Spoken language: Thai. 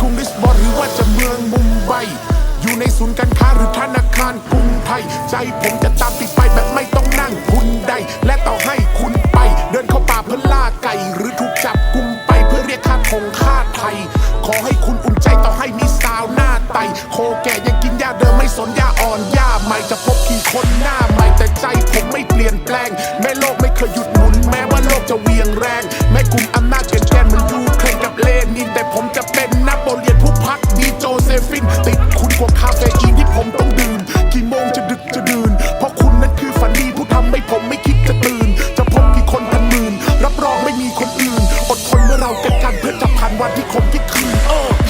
กรุงลิสบอนหรือว่าจะเมืองมุมไบ อยู่ในศูนย์การค้าหรือธนาคารกรุงไทย ใจผมจะตามติดไปแบบไม่ต้องนั่งคุณใดและต่อให้คุณไป เดินเข้าป่าเพื่อล่าไก่ หรือถูกจับกลุ่มไปเพื่อเรียกค่าของค่าไทย ขอให้คุณอุ่นใจต่อให้มีสาวหน้าไต โคแก่ยังกินยาเดิมไม่สนยาอ่อนยาใหม่จะพบกี่คนหน้า วันที่คมที่คืนเออ